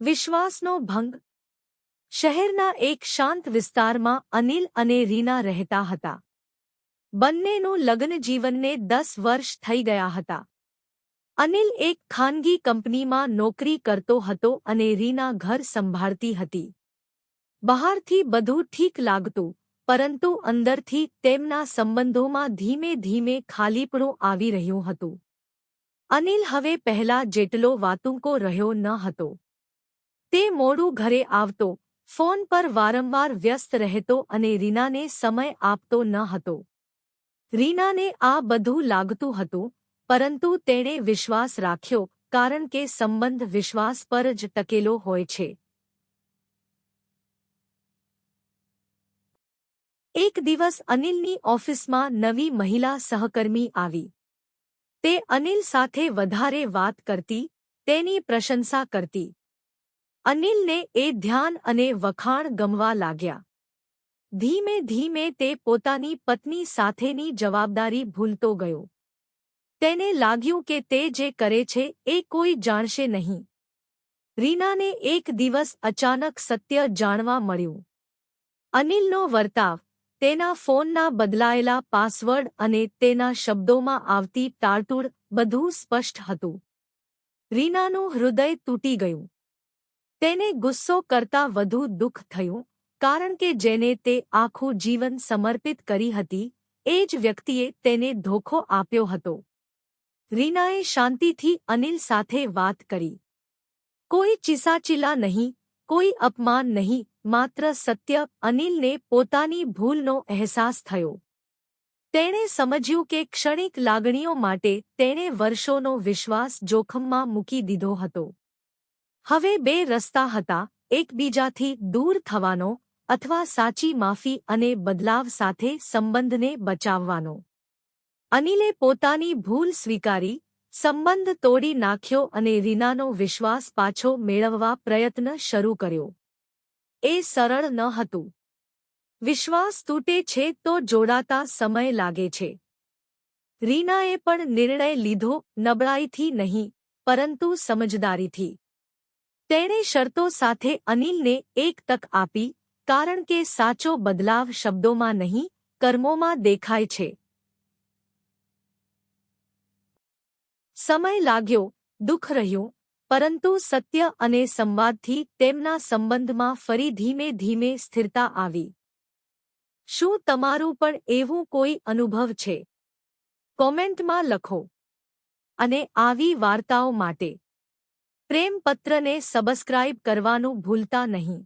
વિશ્વાસનો ભંગ. શહેરના એક શાંત વિસ્તારમાં અનિલ અને રીના રહેતા હતા. બંનેનું લગ્ન જીવનને દસ વર્ષ થઈ ગયા હતા. અનિલ એક ખાનગી કંપનીમાં નોકરી કરતો હતો અને રીના ઘર સંભાળતી હતી. બહારથી બધું ઠીક લાગતું, પરંતુ અંદરથી તેમના સંબંધોમાં ધીમે ધીમે ખાલીપણું આવી રહ્યું હતું. અનિલ હવે પહેલા જેટલો વાતુંકો રહ્યો ન હતો. તે મોડું ઘરે આવતો, ફોન પર વારંવાર વ્યસ્ત રહેતો અને રીનાને સમય આપતો ન હતો. રીનાને આ બધું લાગતું હતું, પરંતુ તેણે વિશ્વાસ રાખ્યો, કારણ કે સંબંધ વિશ્વાસ પર જ ટકેલો હોય છે. એક દિવસ અનિલની ઓફિસમાં નવી મહિલા સહકર્મી આવી. તે અનિલ સાથે વધારે વાત કરતી, તેની પ્રશંસા કરતી. અનિલને એ ધ્યાન અને વખાણ ગમવા લાગ્યા. ધીમે ધીમે તે પોતાની પત્ની સાથેની જવાબદારી ભૂલતો ગયો. તેને લાગ્યું કે તે જે કરે છે એ કોઈ જાણશે નહીં. રીનાને એક દિવસ અચાનક સત્ય જાણવા મળ્યું. અનિલનો વર્તાવ, તેના ફોનના બદલાયેલા પાસવર્ડ અને તેના શબ્દોમાં આવતી ટાળટૂળ બધું સ્પષ્ટ હતું. રીનાનું હૃદય તૂટી ગયું. તેને ગુસ્સો કરતા વધુ દુઃખ થયું, કારણ કે જેને તે આખું જીવન સમર્પિત કરી હતી, એ જ વ્યક્તિએ તેને ધોખો આપ્યો હતો. રીનાએ શાંતિથી અનિલ સાથે વાત કરી. કોઈ ચીસાચીલા નહીં, કોઈ અપમાન નહીં, માત્ર સત્ય અનિલને પોતાની ભૂલનો અહેસાસ થયો. તેણે સમજ્યું કે ક્ષણિક લાગણીઓ માટે તેણે વર્ષોનો વિશ્વાસ જોખમમાં મૂકી દીધો હતો. હવે બે રસ્તા હતા, એકબીજાથી દૂર થવાનો અથવા સાચી માફી અને બદલાવ સાથે સંબંધને બચાવવાનો. અનિલે પોતાની ભૂલ સ્વીકારી, સંબંધ તોડી નાખ્યો અને રીનાનો વિશ્વાસ પાછો મેળવવા પ્રયત્ન શરૂ કર્યો. એ સરળ ન હતું. વિશ્વાસ તૂટે છે તો જોડાતા સમય લાગે છે. રીનાએ પણ નિર્ણય લીધો, નબળાઈથી નહીં, પરંતુ સમજદારીથી. તેણે શરતો સાથે અનિલને એક તક આપી, કારણ કે સાચો બદલાવ શબ્દોમાં નહીં, કર્મોમાં દેખાય છે. સમય લાગ્યો, દુઃખ રહ્યું, પરંતુ સત્ય અને સંવાદથી તેમના સંબંધમાં ફરી ધીમે ધીમે સ્થિરતા આવી. શું તમારું પણ એવું કોઈ અનુભવ છે? કોમેન્ટમાં લખો. અને આવી વાર્તાઓ માટે. પ્રેમપત્રને સબસ્ક્રાઇબ કરવાનું ભૂલતા નહીં.